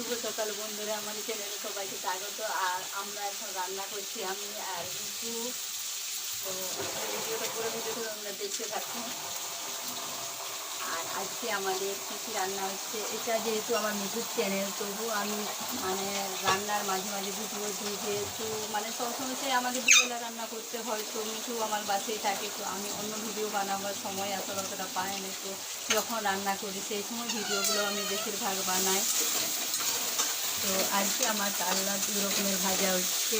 শুভ সকাল বন্ধুরা আমাদের চ্যানেলে সবাইকে স্বাগত। আর আমরা এখন রান্না করছি আমি আর মিঠু তো ভিডিওটা পুরো ভিডিওটা আমরা দেখতে থাকুন আর আজকে আমাদের কী কী রান্না হচ্ছে, এটা যেহেতু আমার মিঠুর চ্যানেল, তবু আমি মানে রান্নার মাঝে মাঝে ভিডিও দিই, যেহেতু মানে সবসময় সে আমাদের দুবেলা রান্না করতে হয়, তো মিঠু আমার বাসেই থাকে, তো আমি অন্য ভিডিও বানাবার সময় এত অতটা পাই না, তো যখন রান্না করি সেই সময় ভিডিওগুলো আমি বেশিরভাগ বানাই। তো আজকে আমার কাল্লা দু রকমের ভাজা হচ্ছে।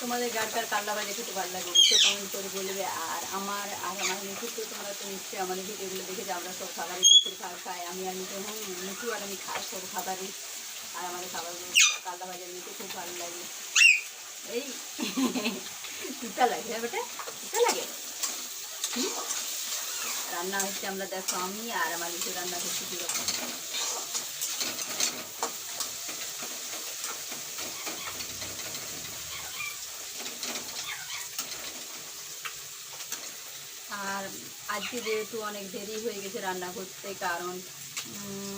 তোমাদের গাড়কার কাল্লা ভাজা খেতে ভালো লাগে তো কমেন্ট করে বলবে, আর আমার আর আমার মিঠু তো তোমরা তো নিশ্চয়ই আমাদের ভিডিওগুলো দেখে আমরা সব খাবারই বেশিরভাগ খাই, আমি আর মিঠু, হুম, মিঠু আর আমি খাই সব খাবারই, আর আমাদের খাবারগুলো কাল্লা ভাজা নিতে খুব ভালো লাগে। এই। তিতা লাগে বেটা তিতা লাগে। রান্না হচ্ছে আমরা, দেখো আমি আর আমার মিঠু রান্না করছি কীরকম আর আজকে যেহেতু অনেক দেরি হয়ে গেছে রান্না করতে, কারণ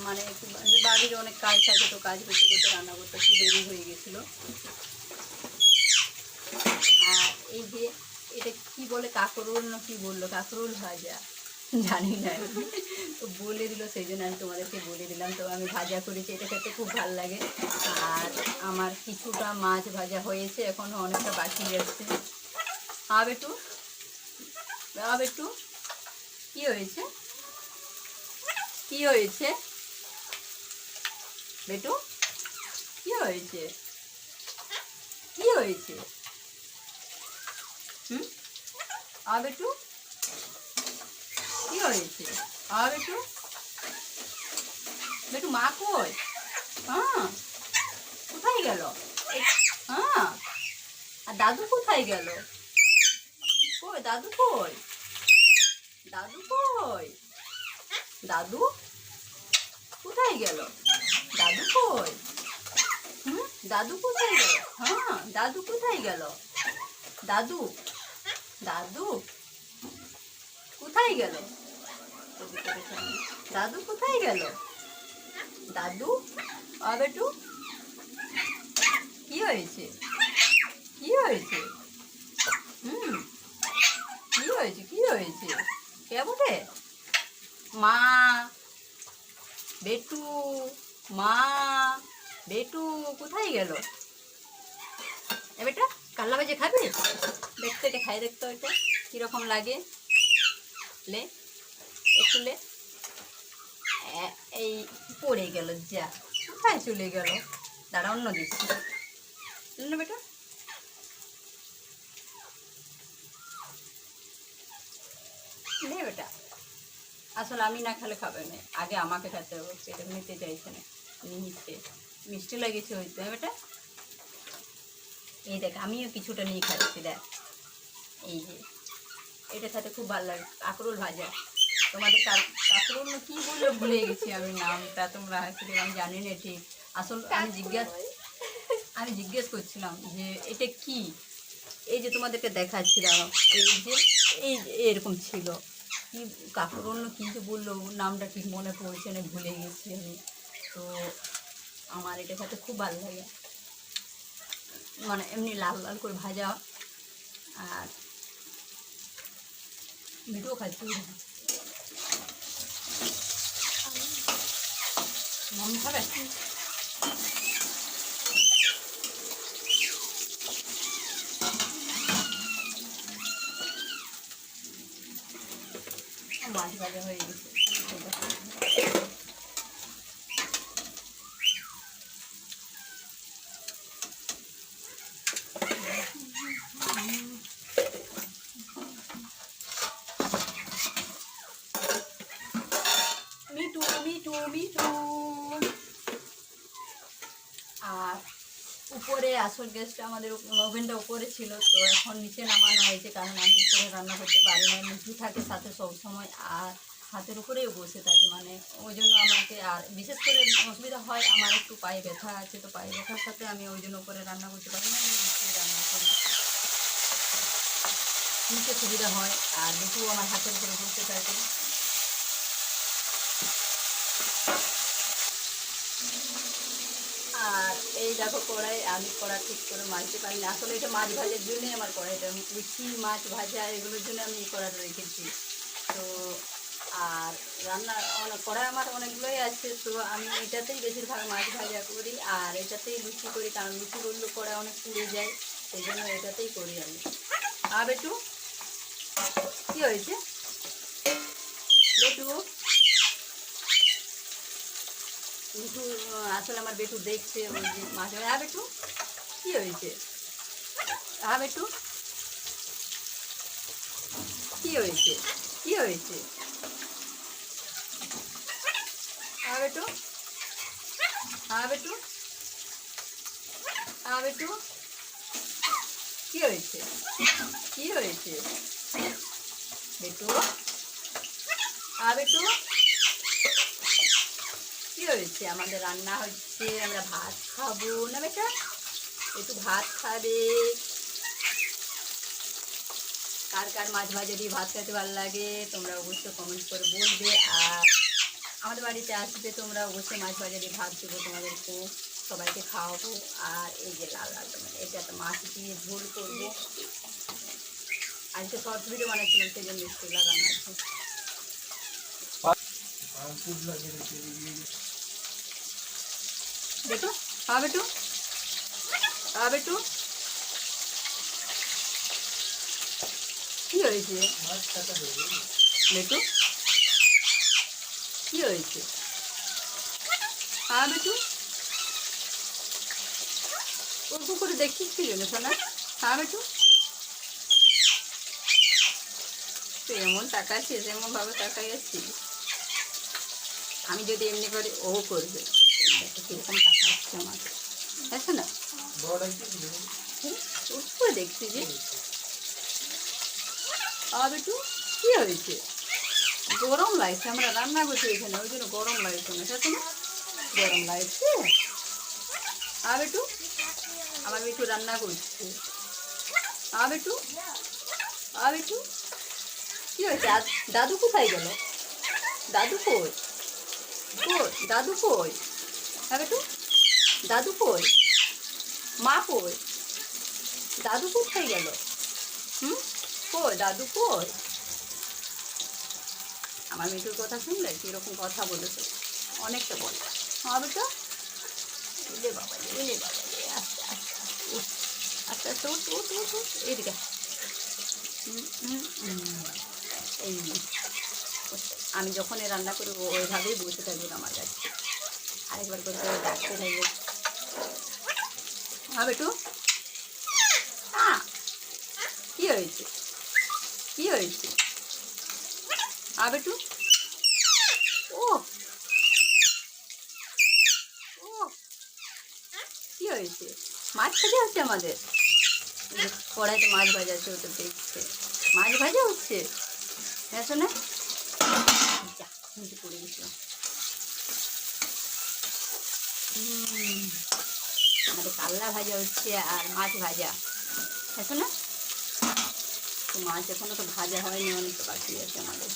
মানে একটু বাড়ির অনেক কাজ থাকে, তো কাজ করতে করতে রান্না করতে একটু দেরি হয়ে গেছিল। এই যে, এটা কি বলে কাকরোল না কি বলল? কাকরোল ভাজা। জানি না। তো বলে দিল, সেই জন্য আমি তোমাদেরকে বলে দিলাম। তো আমি ভাজা করেছি, এটা খেতে খুব ভালো লাগে। আর আমার কিছুটা মাছ ভাজা হয়েছে এখনও অনেকটা বাকি আছে। হবে একটু বাবা একটু। কি হয়েছে? কি হয়েছে? বেটু, কি হয়েছে? কি হয়েছে? হয়েছে মা কই? হ্যাঁ। কোথায় গেল? হ্যাঁ। আর দাদু কোথায় গেল? কই? দাদু কই? দাদু কই? দাদু? কোথায় গেল? দাদু কই? হুম? দাদু কোথায় গেল? হ্যাঁ দাদু কোথায় গেল? দাদু? দাদু? কোথায় গেল? দাদু কোথায় গেল? দাদু? আবেটু কি হয়েছে? কি হয়েছে? হুম, কি হয়েছে? কি হয়েছে? কে বটে মা, বেটু মা, বেটু, কোথায় গেল? এ, বেটা? কাল্লা বাজে খাবে? দেখতো এটা খাই দেখতো এটা কীরকম লাগে? লে, একটু লে। এই পড়ে গেল, যা। কোথায় চলে গেল? দাঁড়া, অন্য দিচ্ছি না বেটা। নে বেটা। আসলে আমি না খেলে খাবে না। আগে আমাকে খেতে হবে সেটা নিতে চাইছে না। নিচ্ছে মিষ্টি লেগেছে হইতে বেটা। এই দেখ, আমিও কিছুটা নিয়ে খাচ্ছি, দেখ। এই যে, এটা খেতে খুব ভালো লাগে, কাঁকরোল ভাজা। তোমাদের কাঁকরোল কী বলে ভুলে গেছি আমি নামটা, তোমরা আসলে আমি জানি না ঠিক। আসল আমি জিজ্ঞাসা, আমি জিজ্ঞেস করছিলাম যে এটা কি? এই যে তোমাদেরকে দেখাচ্ছিলাম, এই যে, এই এরকম ছিল। কি কাকুর অন্য কী যে বলল, নামটা ঠিক মনে পড়ছে না, ভুলে গেছি আমি। তো আমার এটা খেতে খুব ভালো লাগে। মানে এমনি লাল লাল করে ভাজা। আর মিঠুও খাচ্ছি মন খাবে মাছ ভাজা হয়ে গেছে মিটু মিটু মিটু আর উপরে আসল গ্যাসটা আমাদের ওভেনটা উপরে ছিল, তো এখন নিচে নামানো হয়েছে, কারণ আমি উপরে রান্না করতে পারি না মিঠু থাকে সাথে সবসময় আর হাতের উপরেও বসে থাকে মানে ওই জন্য আমাকে, আর বিশেষ করে অসুবিধা হয়, আমার একটু পায়ে ব্যথা আছে, তো পায়ে ব্যথার সাথে আমি ওই জন্য উপরে রান্না করতে পারি না নিচে রান্না করি। নিচে সুবিধা হয়, আর বেটু আমার হাতের উপরে বসে থাকে। আর এই দেখো কড়াই, আমি কড়া ঠিক করে মারতে পারি না আসলে এটা মাছ ভাজার জন্যই আমার কড়াইটা। লুচি মাছ ভাজা, এগুলোর জন্য আমি এই কড়াটা রেখেছি। তো, আর রান্না অনেক, কড়াই আমার অনেকগুলোই আছে, তো আমি এটাতেই বেশিরভাগ মাছ ভাজা করি। আর এটাতেই লুচি করি, কারণ লুচি করলে কড়াই অনেক পুড়ে যায়, সেই জন্য এটাতেই করি আমি। আর বেটু, কী হয়েছে? বেটু? বেটু আসলে আমার বেটু দেখছে মাছ হ্যাঁ বেটু? কী হয়েছে? হ্যাঁ বেটু? কী হয়েছে? কী হয়েছে? হ্যাঁ বেটু? হ্যাঁ বেটু? হ্যাঁ বেটু? কী হয়েছে? কী হয়েছে? বেটু? হ্যাঁ বেটু? হয়েছে? আমাদের রান্না হচ্ছে, আমরা ভাত খাব। না বেটা? একটু ভাত খাবে। কার কার মাছ ভাজা দিয়ে ভাত খেতে ভালো লাগে, তোমরা অবশ্যই কমেন্ট করে বলবে। আর আমাদের বাড়িতে আসবে, তোমরা অবশ্যই মাছ ভাজা দিয়ে ভাত দেবো তোমাদেরকে। সবাইকে খাওয়াবো। আর এই যে লাল লাল টমেটো এটা একটা মাছ দিয়ে ঝোল করব। আজকে শর্ট ভিডিও বানাচ্ছিলাম, সেই জন্য একটু লাগানো আছে। বেটু হ্যাঁ বেটু হ্যাঁ বেটু। কি হয়েছে? বেটু, কি হয়েছে? হ্যাঁ বেটু। অল্প করে দেখিস কি জন্য শোনা হ্যাঁ বেটু। এমন তাকাচ্ছিস এমন ভাবে তাকাই আসছিস আমি যদি এমনি করি ও করবে। গরম লাগছে আমরা রান্না করছি এখানে ওই জন্য গরম লাগছে না দেখো না গরম লাগছে আর একটু আমার একটু রান্না করছে আর একটু আর একটু কি হয়েছে? দাদু কোথায় গেল দাদু কই? কই? দাদু কই? হ্যাঁ বেটু দাদু কই? মা কই? দাদু কোথায় গেল? হুম? কই? দাদু কই? আমার মিঠুর কথা শুনলে কীরকম কথা বলেছে? অনেকটা বলে। হ্যাঁ বেটা এলে বাবা এলে বাবা আস্তে আস্তে আস্তে আস্তে, উঠ উঠ উঠ উঠ, এদিকে। এই। আমি যখন এ রান্না করি, ও ওইভাবেই বসে থাকবে আমার কাছে। আরেকবার করে করে ডাকতে হ্যাঁ বেটু? হ্যাঁ। কি হয়েছে? কি হয়েছে? হ্যাঁ বেটু? ও। ও। কি হয়েছে? মাছ ভাজা হচ্ছে আমাদের? কড়াইতে মাছ ভাজা আছে, ওটা দেখছে। মাছ ভাজা হচ্ছে? হ্যাঁ শোনা যা পড়ে গেছিলাম আমাদের কাল্লা ভাজা হচ্ছে আর মাছ ভাজা। হ্যাঁ শোনা তো মাছ এখনও তো ভাজা হয়নি, অনেকটা বাকি আছে আমাদের।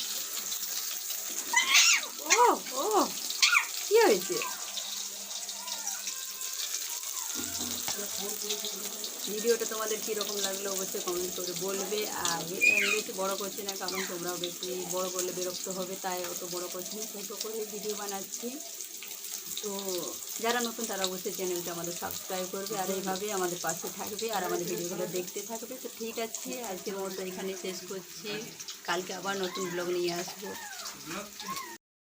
ও ও কি হয়েছে? ভিডিওটা তোমাদের কীরকম লাগল অবশ্যই কমেন্ট করে বলবে। আর বেশি বড় করছি না, কারণ তোমরাও বেশি বড় করলে বিরক্ত হবে, তাই অত বড় করছি না। ছোটো করে ভিডিও বানাচ্ছি। তো যারা নতুন তারা অবশ্যই চ্যানেলটা আমাদের সাবস্ক্রাইব করবে আর এইভাবে আমাদের পাশে থাকবে আর আমাদের ভিডিওগুলো দেখতে থাকবে। তো ঠিক আছে, আজকের মতো এখানে শেষ করছি। কালকে আবার নতুন ব্লগ নিয়ে আসব।